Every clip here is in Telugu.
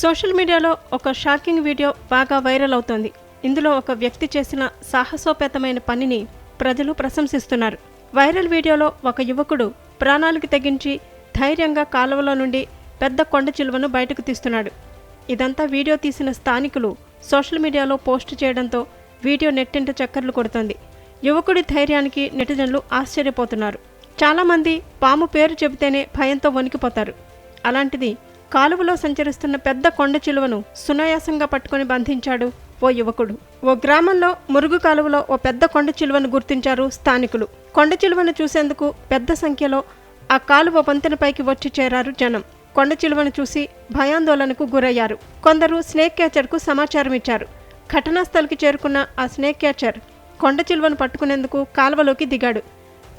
సోషల్ మీడియాలో ఒక షాకింగ్ వీడియో బాగా వైరల్ అవుతోంది. ఇందులో ఒక వ్యక్తి చేసిన సాహసోపేతమైన పనిని ప్రజలు ప్రశంసిస్తున్నారు. వైరల్ వీడియోలో ఒక యువకుడు ప్రాణాలకు తెగించి ధైర్యంగా కాలువలో నుండి పెద్ద కొండ చిలువను బయటకు తీస్తున్నాడు. ఇదంతా వీడియో తీసిన స్థానికులు సోషల్ మీడియాలో పోస్ట్ చేయడంతో వీడియో నెట్టింట చక్కర్లు కొడుతుంది. యువకుడి ధైర్యానికి నెటిజన్లు ఆశ్చర్యపోతున్నారు. చాలామంది పాము పేరు చెబితేనే భయంతో వణికిపోతారు. అలాంటిది కాలువలో సంచరిస్తున్న పెద్ద కొండ చిలువను సునాయాసంగా పట్టుకొని బంధించాడు ఓ యువకుడు. ఓ గ్రామంలో మురుగు కాలువలో ఓ పెద్ద కొండ చిలువను గుర్తించారు స్థానికులు. కొండ చిలువను చూసేందుకు పెద్ద సంఖ్యలో ఆ కాలువ వంతెనపైకి వచ్చి చేరారు జనం. కొండ చిలువను చూసి భయాందోళనకు గురయ్యారు. కొందరు స్నేక్ క్యాచర్కు సమాచారం ఇచ్చారు. ఘటనా స్థలికి చేరుకున్న ఆ స్నేక్ క్యాచర్ కొండ చిలువను పట్టుకునేందుకు కాలువలోకి దిగాడు.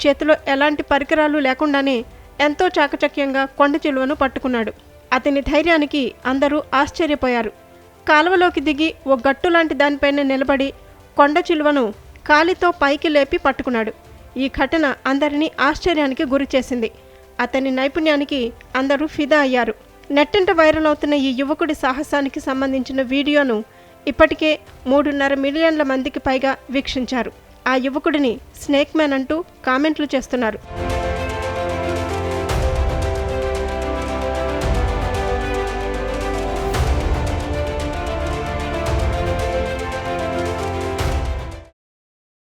చేతిలో ఎలాంటి పరికరాలు లేకుండానే ఎంతో చాకచక్యంగా కొండ చిలువను పట్టుకున్నాడు. అతని ధైర్యానికి అందరూ ఆశ్చర్యపోయారు. కాలువలోకి దిగి ఓ గట్టు లాంటి దానిపైన నిలబడి కొండ చిలువను కాలితో పైకి లేపి పట్టుకున్నాడు. ఈ ఘటన అందరినీ ఆశ్చర్యానికి గురి చేసింది. అతని నైపుణ్యానికి అందరూ ఫిదా అయ్యారు. నెట్టింట వైరల్ అవుతున్న ఈ యువకుడి సాహసానికి సంబంధించిన వీడియోను ఇప్పటికే మూడున్నర మిలియన్ల మందికి పైగా వీక్షించారు. ఆ యువకుడిని స్నేక్ మ్యాన్ అంటూ కామెంట్లు చేస్తున్నారు.